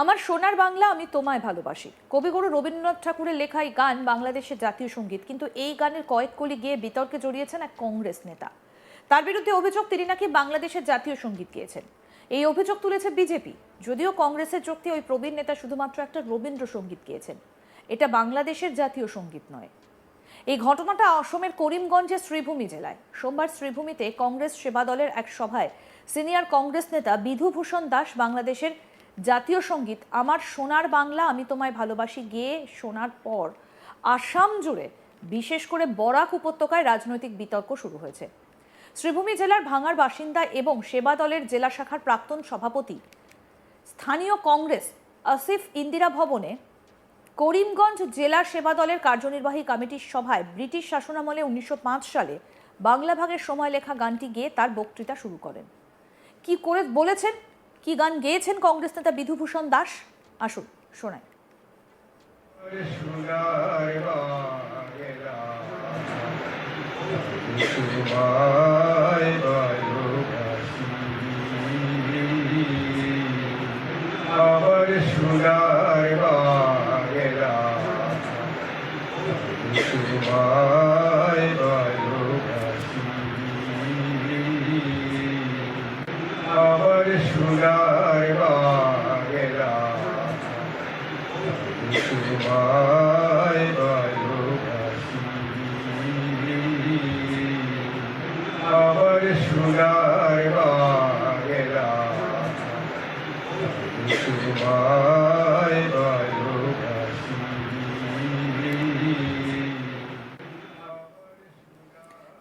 আমার সোনার বাংলা আমি তোমায় ভালোবাসি। কবিগুরু রবীন্দ্রনাথ ঠাকুরের লেখা এই গান বাংলাদেশের জাতীয় সংগীত। কিন্তু এই গানের কয়েক কলি গিয়ে বিতর্কে জড়িয়েছেন এক কংগ্রেস নেতা। তার বিরুদ্ধে অভিযোগ তিনি নাকি বাংলাদেশের জাতীয় সংগীত গিয়েছেন। এই অভিযোগ তুলেছে বিজেপি। যদিও কংগ্রেসের যুক্তি ওই প্রবীণ নেতা শুধুমাত্র একটা রবীন্দ্রসঙ্গীত গিয়েছেন। এটা বাংলাদেশের জাতীয় সংগীত নয়। এই ঘটনাটা অসমের করিমগঞ্জের শ্রীভূমি জেলায়। সোমবার শ্রীভূমিতে কংগ্রেস সেবা দলের এক সভায় সিনিয়র কংগ্রেস নেতা বিধুভূষণ দাস বাংলাদেশের জাতীয় সংগীত, আমার সোনার বাংলা আমি তোমায় ভালোবাসি গেয়ে শোনার পর আসাম জুড়ে বিশেষ করে বরাক উপত্যকায় রাজনৈতিক বিতর্ক শুরু হয়েছে। শ্রীভূমি জেলার ভাঙার বাসিন্দা এবং সেবা দলের জেলা শাখার প্রাক্তন সভাপতি, স্থানীয় কংগ্রেস আসিফ ইন্দিরা ভবনে করিমগঞ্জ জেলা সেবা দলের কার্যনির্বাহী কমিটির সভায় ব্রিটিশ শাসনামলে উনিশশো পাঁচ সালে বাংলা ভাগের সময় লেখা গানটি গেয়ে তার বক্তৃতা শুরু করেন। কি করে বলেছেন? কি গান গেয়েছেন কংগ্রেস নেতা বিধুভূষণ দাস? আসুন শোনায় আমার তোমায়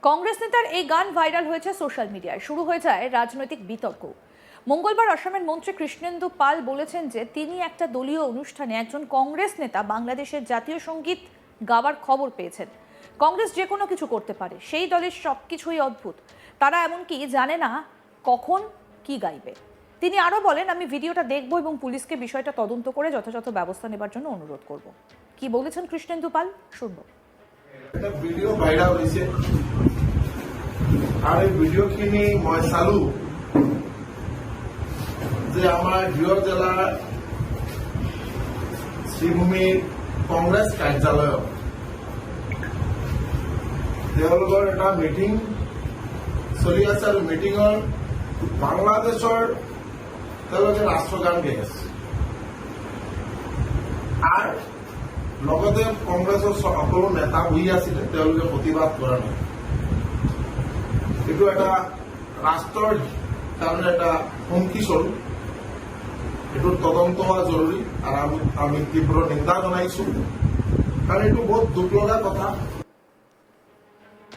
কংগ্রেস নেতার এই গান ভাইরাল হয়েছে সোশ্যাল মিডিয়ায়। শুরু হয়ে যায় রাজনৈতিক বিতর্ক। মঙ্গলবার আসামের মন্ত্রী কৃষ্ণেন্দু পাল বলেছেন যে, তিনি একটা দলীয় অনুষ্ঠানে একজন কংগ্রেস নেতা বাংলাদেশের জাতীয় সংগীত গাওয়ার খবর পেয়েছেন। কংগ্রেস যে কোনো কিছু করতে পারে, সেই দলের সব কিছুই অদ্ভুত। তারা এমনকি জানে না কখন কি গাইবে। তিনি আরও বলেন, আমি ভিডিওটা দেখব এবং পুলিশকে বিষয়টা তদন্ত করে যথাযথ ব্যবস্থা নেবার জন্য অনুরোধ করব। কি বলেছেন কৃষ্ণেন্দু পাল? শুনব। এটা ভিডিঅ' ভাইৰাল হৈছে আৰু এই মই যে আমাৰ গৃহ জিলাৰ শ্ৰীভূমিৰ তেওঁলোকৰ এটা মিটিং চলি আছে আৰু মিটিঙৰ বাংলাদেশৰ তেওঁলোকে ৰাষ্ট্ৰগান গাই আছে আৰু লগতে কংগ্ৰেছৰ সকলো নেতা বহি আছিলে প্ৰতিবাদ কৰা নাই। এইটো এটা ৰাষ্ট্ৰৰ কাৰণে এটা হুমকি স্বৰূপ। এইটোৰ তদন্ত হোৱা জৰুৰী আৰু আমি আমি তীব্ৰ নিন্দা জনাইছো। কাৰণ এইটো বহুত দুখ লগা কথা।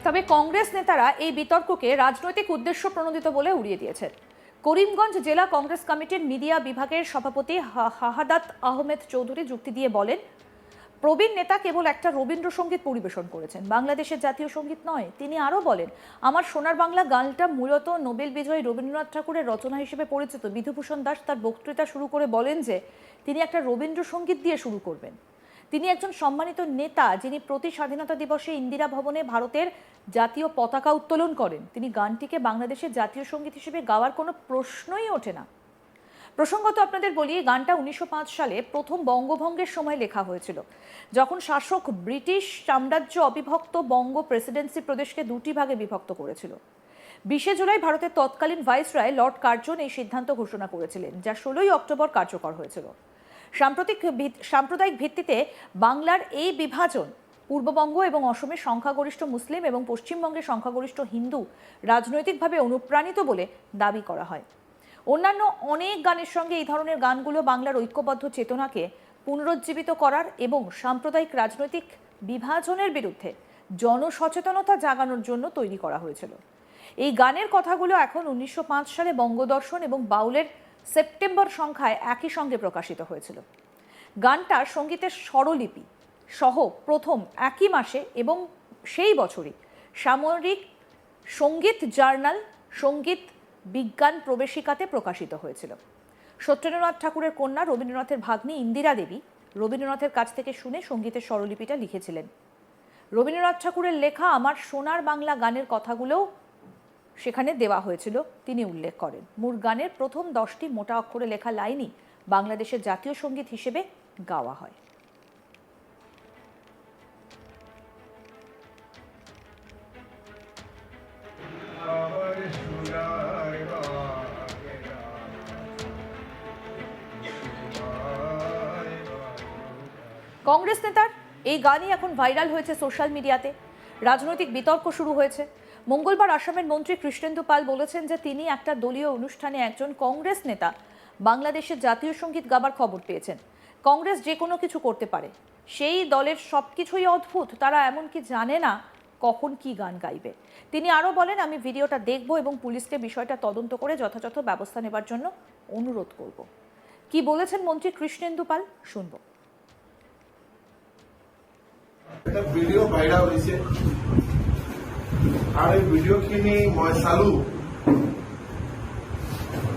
তবে কংগ্রেস নেতারা এই বিতর্ককে রাজনৈতিক উদ্দেশ্য প্রণোদিত বলে উড়িয়ে দিয়েছেন। করিমগঞ্জ জেলা কংগ্রেস কমিটির মিডিয়া বিভাগের সভাপতি হাহাদাত আহমেদ চৌধুরী যুক্তি দিয়ে বলেন, প্রবীণ নেতা কেবল একটা রবীন্দ্রসঙ্গীত পরিবেশন করেছেন, বাংলাদেশের জাতীয় সংগীত নয়। তিনি আরও বলেন, আমার সোনার বাংলা গানটা মূলত নোবেল বিজয়ী রবীন্দ্রনাথ ঠাকুরের রচনা হিসেবে পরিচিত। বিধুভূষণ দাস তার বক্তৃতা শুরু করে বলেন যে, তিনি একটা রবীন্দ্রসঙ্গীত দিয়ে শুরু করবেন। তিনি একজন সম্মানিত নেতা যিনি প্রতি স্বাধীনতা দিবসে ইন্দিরা ভবনে ভারতের জাতীয় পতাকা উত্তোলন করেন। তিনি গানটিকে বাংলাদেশের জাতীয় সংগীত হিসেবে গাওয়ার কোনো প্রশ্নই ওঠে না। প্রসঙ্গত আপনাদের বলি গানটা উনিশশো পাঁচ সালে প্রথম বঙ্গভঙ্গের সময় লেখা হয়েছিল। যখন শাসক ব্রিটিশ সাম্রাজ্য অবিভক্ত বঙ্গ প্রেসিডেন্সি প্রদেশকে দুটি ভাগে বিভক্ত করেছিল। বিশে জুলাই ভারতের তৎকালীন ভাইসরয় লর্ড কার্জন এই সিদ্ধান্ত ঘোষণা করেছিলেন, যা ষোলোই অক্টোবর কার্যকর হয়েছিল। সাম্প্রতিক সাম্প্রদায়িক ভিত্তিতে বাংলার এই বিভাজন পূর্ববঙ্গ এবং অসমের সংখ্যাগরিষ্ঠ মুসলিম এবং পশ্চিমবঙ্গের সংখ্যাগরিষ্ঠ হিন্দু রাজনৈতিকভাবে অনুপ্রাণিত বলে দাবি করা হয়। অন্যান্য অনেক গানের সঙ্গে এই ধরনের গানগুলো বাংলার ঐক্যবদ্ধ চেতনাকে পুনরুজ্জীবিত করার এবং সাম্প্রদায়িক রাজনৈতিক বিভাজনের বিরুদ্ধে জনসচেতনতা জাগানোর জন্য তৈরি করা হয়েছিল। এই গানের কথাগুলো এখন উনিশশো পাঁচ সালে বঙ্গদর্শন এবং বাউলের সেপ্টেম্বর সংখ্যায় একই সঙ্গে প্রকাশিত হয়েছিল। গানটা সঙ্গীতের স্বরলিপি সহ প্রথম একই মাসে এবং সেই বছরই সামরিক সংগীত জার্নাল, সংগীত বিজ্ঞান প্রবেশিকাতে প্রকাশিত হয়েছিল। সত্যেন্দ্রনাথ ঠাকুরের কন্যা রবীন্দ্রনাথের ভাগ্নী ইন্দিরা দেবী রবীন্দ্রনাথের কাছ থেকে শুনে সঙ্গীতের স্বরলিপিটা লিখেছিলেন। রবীন্দ্রনাথ ঠাকুরের লেখা আমার সোনার বাংলা গানের কথাগুলোও সেখানে দেওয়া হয়েছিল, তিনি উল্লেখ করেন। মূল গানের প্রথম দশটি মোটা অক্ষরে লেখা লাইনই বাংলাদেশের জাতীয় সংগীত হিসেবে গাওয়া হয়। কংগ্রেস নেতার এই গানই এখন ভাইরাল হয়েছে সোশ্যাল মিডিয়াতে। রাজনৈতিক বিতর্ক শুরু হয়েছে। মঙ্গলবার আসামের মন্ত্রী কৃষ্ণেন্দু পাল বলেছেন যে তিনি একটা দলীয় অনুষ্ঠানে একজন কংগ্রেস নেতা, বাংলাদেশের জাতীয় সংগীত গাবার খবর পেয়েছেন। কংগ্রেস যে কোনো কিছু করতে পারে। সেই দলের সব কিছুই অদ্ভুত, তারা এমনকি জানে না কখন কি গান গাইবে। তিনি আরও বলেন, আমি ভিডিওটা দেখব এবং পুলিশকে বিষয়টা তদন্ত করে যথাযথ ব্যবস্থা নেবার জন্য অনুরোধ করব। কি বলেছেন মন্ত্রী কৃষ্ণেন্দু পাল? শুনব। এটা ভিডিঅ' ভাইৰাল হৈছে আৰু এই ভিডিঅ'খিনি মই চালো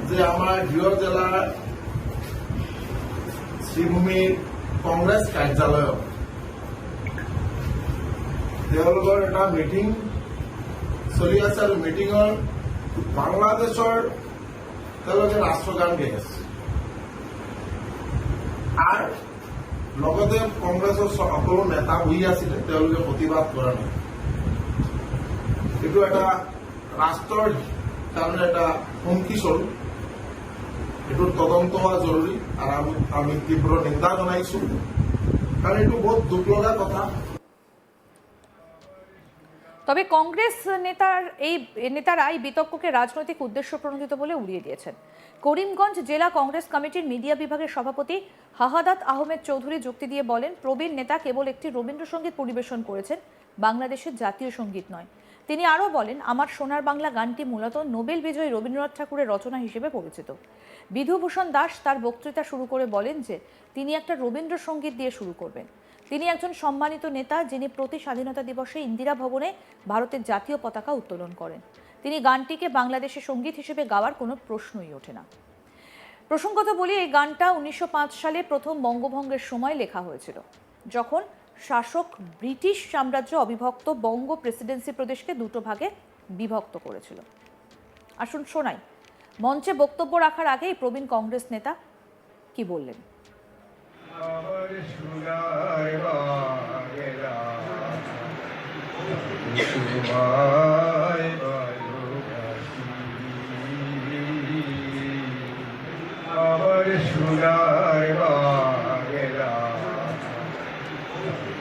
যে আমাৰ গৃহ জিলাৰ শ্ৰীভূমিৰ কংগ্ৰেছ কাৰ্যালয়ত তেওঁলোকৰ এটা মিটিং চলি আছে আৰু মিটিঙৰ বাংলাদেশৰ তেওঁলোকে ৰাষ্ট্ৰগান গাই আছে। আৰু লগতে কংগ্ৰেছৰ সকলো নেতা বহি আছিলে তেওঁলোকে প্ৰতিবাদ কৰা নাই। এইটো এটা ৰাষ্ট্ৰৰ কাৰণে এটা হুমকি স্বৰূপ এইটো তদন্ত হোৱা জৰুৰী আৰু আমি তীব্ৰ নিন্দা জনাইছো। কাৰণ এইটো বহুত দুখ লগা কথা। তবে কংগ্রেস নেতার এই, নেতারা এই বিতর্ককে রাজনৈতিক উদ্দেশ্য প্রণোদিত বলে উড়িয়ে দিয়েছেন। করিমগঞ্জ জেলা কংগ্রেস কমিটির মিডিয়া বিভাগের সভাপতি হাহাদাত আহমেদ চৌধুরী যুক্তি দিয়ে বলেন, প্রবীণ নেতা কেবল একটি রবীন্দ্রসঙ্গীত পরিবেশন করেছেন, বাংলাদেশের জাতীয় সংগীত নয়। তিনি আরও বলেন, আমার সোনার বাংলা গানটি মূলত নোবেল বিজয়ী রবীন্দ্রনাথ ঠাকুরের রচনা হিসেবে পরিচিত। বিধুভূষণ দাস তার বক্তৃতা শুরু করে বলেন যে, তিনি একটা রবীন্দ্রসঙ্গীত দিয়ে শুরু করবেন। তিনি একজন সম্মানিত নেতা যিনি প্রতি স্বাধীনতা দিবসে ইন্দিরা ভবনে ভারতের জাতীয় পতাকা উত্তোলন করেন। তিনি গানটিকে বাংলাদেশের সংগীত হিসেবে গাওয়ার কোনো প্রশ্নই ওঠে না। প্রসঙ্গত বলি, এই গানটা উনিশশো পাঁচ সালে প্রথম বঙ্গভঙ্গের সময় লেখা হয়েছিল, যখন শাসক ব্রিটিশ সাম্রাজ্য অবিভক্ত বঙ্গ প্রেসিডেন্সি প্রদেশকে দুটো ভাগে বিভক্ত করেছিল। আসুন শোনাই, মঞ্চে বক্তব্য রাখার আগেই প্রবীণ কংগ্রেস নেতা কি বললেন? আমার সোনার বাংলা তোমায় ভালোবাসি আমার সোনার বাংলা